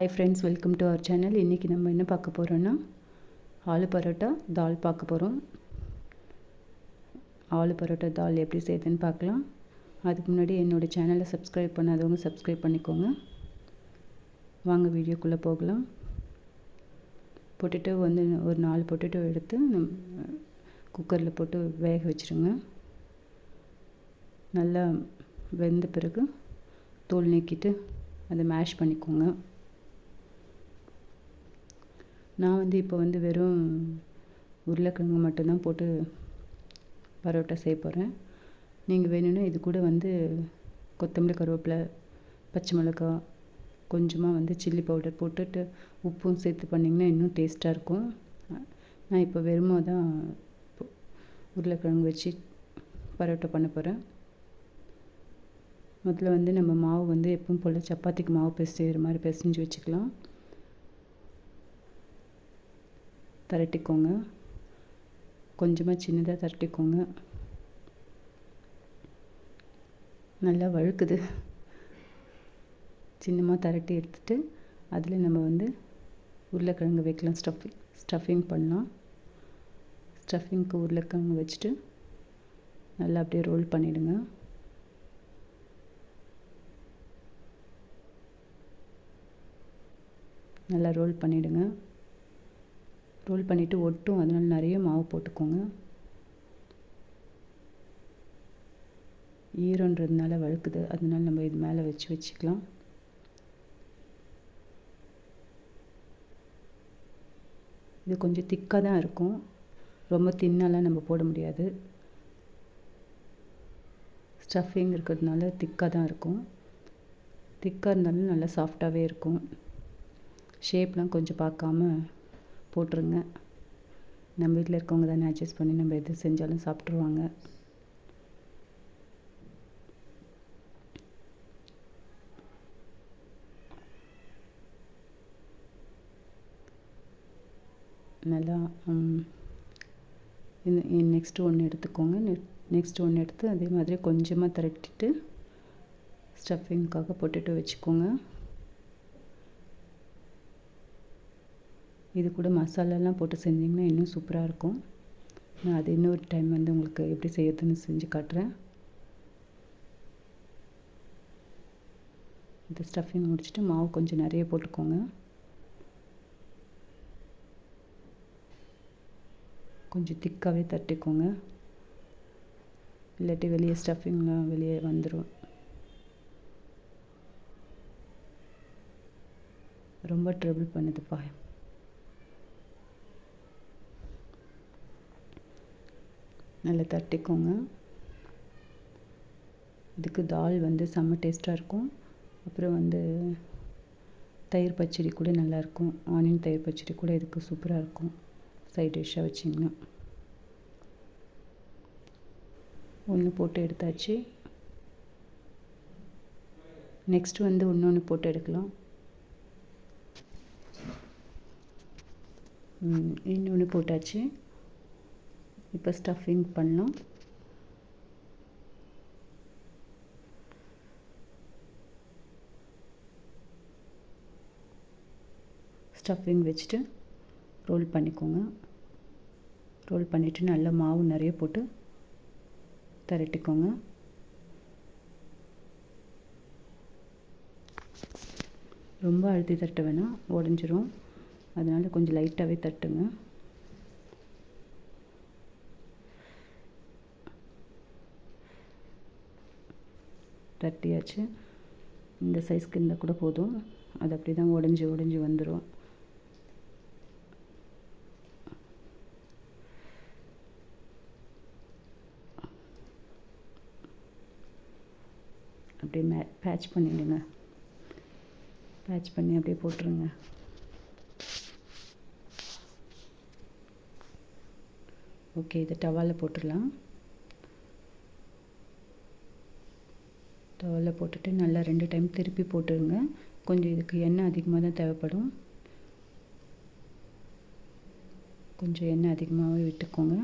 Hi friends welcome to our channel இன்றைக்கி நம்ம என்ன பார்க்க போகிறோன்னா ஆலு பரோட்டா தால் பார்க்க போகிறோம் ஆலு பரோட்டா தால் எப்படி செய்யுதுன்னு பார்க்கலாம். அதுக்கு முன்னாடி என்னோடய சேனலை சப்ஸ்கிரைப் பண்ணாதவங்க சப்ஸ்கிரைப் பண்ணிக்கோங்க. வாங்க வீடியோக்குள்ளே போகலாம். பொட்டேட்டோ வந்து ஒரு நாலு பொட்டேட்டோ எடுத்து குக்கரில் போட்டு வேக வச்சுருங்க. நல்லா வெந்த பிறகு தோல் நீக்கிட்டு அதை மேஷ் பண்ணிக்கோங்க. நான் வந்து இப்போ வந்து வெறும் உருளைக்கிழங்கு மட்டும்தான் போட்டு பரோட்டா செய்ய போகிறேன் நீங்கள் வேணும்னா இது கூட வந்து கொத்தமல்லி கருவேப்பிலை பச்சை மிளகா கொஞ்சமாக வந்து சில்லி பவுடர் போட்டுட்டு உப்பும் சேர்த்து பண்ணிங்கன்னா இன்னும் டேஸ்ட்டாக இருக்கும். நான் இப்போ வெறுமோ தான் உருளைக்கிழங்கு வச்சு பரோட்டா பண்ண போகிறேன் முதல்ல வந்து நம்ம மாவு வந்து எப்பவும் போல் சப்பாத்திக்கு மாவு பிசைகிற மாதிரி பிசைஞ்சு வச்சுக்கலாம். திரட்டிக்கோங்க. கொஞ்சமாக சின்னதாக திரட்டிக்கோங்க. நல்லா வழுக்குது. சின்னமாக திரட்டி எடுத்துகிட்டு அதில் நம்ம வந்து உருளைக்கிழங்கு வைக்கலாம். ஸ்டஃபிங் ஸ்டஃபிங் பண்ணலாம். ஸ்டஃபிங்க்கு உருளைக்கிழங்கு வச்சுட்டு நல்லா அப்படியே ரோல் பண்ணிவிடுங்க நல்லா ரோல் பண்ணிவிடுங்க ரோல் பண்ணிவிட்டு ஒட்டும். அதனால் நிறைய மாவு போட்டுக்கோங்க. ஈரன்றதுனால வழுக்குது. அதனால் நம்ம இது மேலே வச்சு வச்சுக்கலாம். இது கொஞ்சம் திக்காக தான் இருக்கும். ரொம்ப தின்னாலாம் நம்ம போட முடியாது. ஸ்டஃபிங் இருக்கிறதுனால திக்காக தான் இருக்கும். திக்காக இருந்தாலும் நல்லா சாஃப்டாகவே இருக்கும். ஷேப்லாம் கொஞ்சம் பார்க்காம போட்டுருங்க. நம்ம வீட்டில் இருக்கவங்க தானே அட்ஜஸ்ட் பண்ணி நம்ம எது செஞ்சாலும் சாப்பிட்ருவாங்க நல்லா நெக்ஸ்ட்டு ஒன்று எடுத்துக்கோங்க. நெக்ஸ்ட் ஒன்று எடுத்து அதே மாதிரி கொஞ்சமாக திரட்டிட்டு ஸ்டஃபிங்க்காக போட்டுட்டு வச்சுக்கோங்க. இது கூட மசாலாலாம் போட்டு செஞ்சிங்கன்னா இன்னும் சூப்பராக இருக்கும். நான் அது இன்னொரு டைம் வந்து உங்களுக்கு எப்படி செய்யறதுன்னு செஞ்சு காட்டுறேன். இந்த ஸ்டஃபிங் முடிச்சுட்டு மாவு கொஞ்சம் நிறைய போட்டுக்கோங்க. கொஞ்சம் திக்காகவே தட்டிக்கோங்க. இல்லாட்டி வெளியே ஸ்டஃபிங்லாம் வெளியே வந்துடும் ரொம்ப ட்ரபிள் பண்ணுதுப்பா. நல்லா தட்டிக்கோங்க. இதுக்கு தால் வந்து செம்ம டேஸ்ட்டாக இருக்கும். அப்புறம் வந்து தயிர் பச்சடி கூட நல்லாயிருக்கும் ஆனியன் தயிர் பச்சடி கூட இதுக்கு சூப்பராக இருக்கும். சைட் டிஷ்ஷாக வச்சிங்கன்னா. ஒன்று போட்டு எடுத்தாச்சு. நெக்ஸ்ட் வந்து இன்னொன்று போட்டு எடுக்கலாம். இன்னொன்று போட்டாச்சு. இப்போ ஸ்டஃபிங் பண்ணலாம். ஸ்டஃபிங் வச்சுட்டு ரோல் பண்ணிக்கோங்க. ரோல் பண்ணிவிட்டு நல்லா மாவு நிறைய போட்டு திரட்டிக்கோங்க. ரொம்ப அழுத்தி தட்ட வேணாம் உடஞ்சிரும். அதனால் கொஞ்சம் லைட்டாகவே தட்டுங்க. தட்டியாச்சு. இந்த சைஸ்க்கு இருந்தால் கூட போதும். அது அப்படி தான் உடஞ்சி உடஞ்சி வந்துடும் அப்படியே மே பேட்ச் பண்ணிவிடுங்க பேட்ச் பண்ணி அப்படியே போட்டுருங்க. ஓகே இதை டவாலில் போட்டுடலாம். டவலில் போட்டுட்டு நல்லா ரெண்டு டைம் திருப்பி போட்டுருங்க. கொஞ்சம் இதுக்கு எண்ணெய் அதிகமாக தான் தேவைப்படும். கொஞ்சம் எண்ணெய் அதிகமாகவே விட்டுக்கோங்க.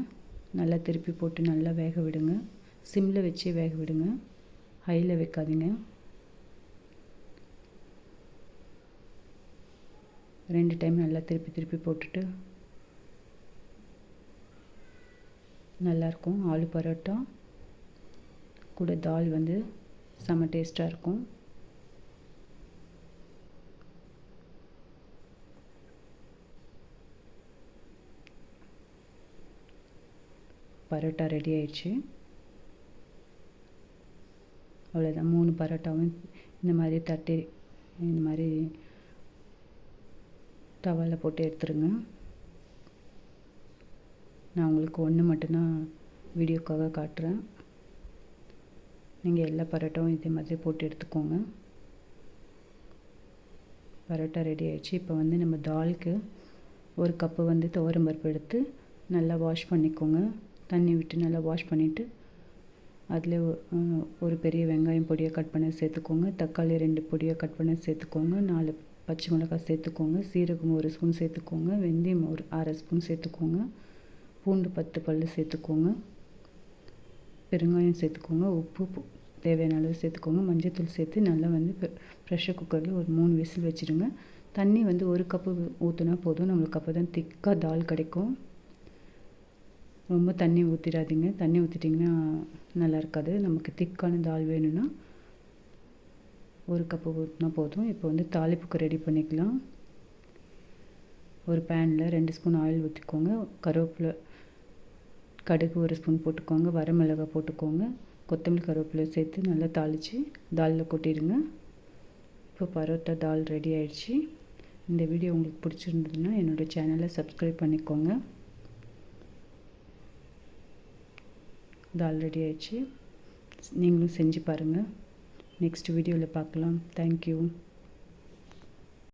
நல்லா திருப்பி போட்டு நல்லா வேக விடுங்க. சிம்மில் வச்சே வேக விடுங்க. ஹையில் வைக்காதீங்க. ரெண்டு டைம் நல்லா திருப்பி திருப்பி போட்டுட்டு நல்லாயிருக்கும் ஆலு பரோட்டா. கூட தால் வந்து செம்ம டேஸ்ட்டாக இருக்கும். பரோட்டா ரெடி ஆயிடுச்சு. அவ்வளோதான் மூணு பரோட்டாவும் இந்த மாதிரி தட்டி இந்த மாதிரி தவாவில் போட்டு எடுத்துருங்க. நான் உங்களுக்கு ஒன்று மட்டும்தான் வீடியோக்காக காட்டுறேன். நீங்கள் எல்லா பரோட்டாவும் இதே மாதிரி போட்டு எடுத்துக்கோங்க. பரோட்டா ரெடி ஆயிடுச்சு. இப்போ வந்து நம்ம தாலுக்கு ஒரு கப்பு வந்து துவரம் பருப்பு எடுத்து நல்லா வாஷ் பண்ணிக்கோங்க. தண்ணி விட்டு நல்லா வாஷ் பண்ணிவிட்டு அதில் ஒரு பெரிய வெங்காயம் பொடியை கட் பண்ண சேர்த்துக்கோங்க. தக்காளி ரெண்டு பொடியை கட் பண்ண சேர்த்துக்கோங்க. நாலு பச்சை மிளகாய் சேர்த்துக்கோங்க. சீரகம் ஒரு ஸ்பூன் சேர்த்துக்கோங்க. வெந்தயம் ஒரு அரை ஸ்பூன் சேர்த்துக்கோங்க. பூண்டு பத்து பல் சேர்த்துக்கோங்க. பெருங்காயம் சேர்த்துக்கோங்க. உப்பு தேவையான அளவு சேர்த்துக்கோங்க. மஞ்சத்தூள் சேர்த்து நல்லா வந்து ப்ரெஷர் குக்கரில் ஒரு மூணு விசில் வச்சுருங்க. தண்ணி வந்து ஒரு கப்பு ஊற்றுனா போதும். நம்மளுக்கு அப்போ தான் திக்காக தால் கிடைக்கும். ரொம்ப தண்ணி ஊற்றிடாதீங்க தண்ணி ஊற்றிட்டிங்கன்னா நல்லா இருக்காது. நமக்கு திக்கான தால் வேணும்னா ஒரு கப்பு ஊற்றினா போதும். இப்போ வந்து தாளிப்புக்கு ரெடி பண்ணிக்கலாம். ஒரு பேனில் ரெண்டு ஸ்பூன் ஆயில் ஊற்றிக்கோங்க கருவேப்பிலை கடுகு ஒரு ஸ்பூன் போட்டுக்கோங்க. வரமிளகாய் போட்டுக்கோங்க. கொத்தமல்லி கருவேப்பிலை சேர்த்து நல்லா தாளித்து தாலில் கொட்டிடுங்க. இப்போ பரோட்டா தால் ரெடி ஆயிடுச்சு. இந்த வீடியோ உங்களுக்கு பிடிச்சிருந்ததுன்னா என்னோடய சேனலை சப்ஸ்கிரைப் பண்ணிக்கோங்க. தால் ரெடி ஆயிடுச்சு. நீங்களும் செஞ்சு பாருங்கள் நெக்ஸ்ட் வீடியோவில் பார்க்கலாம். தேங்க்யூ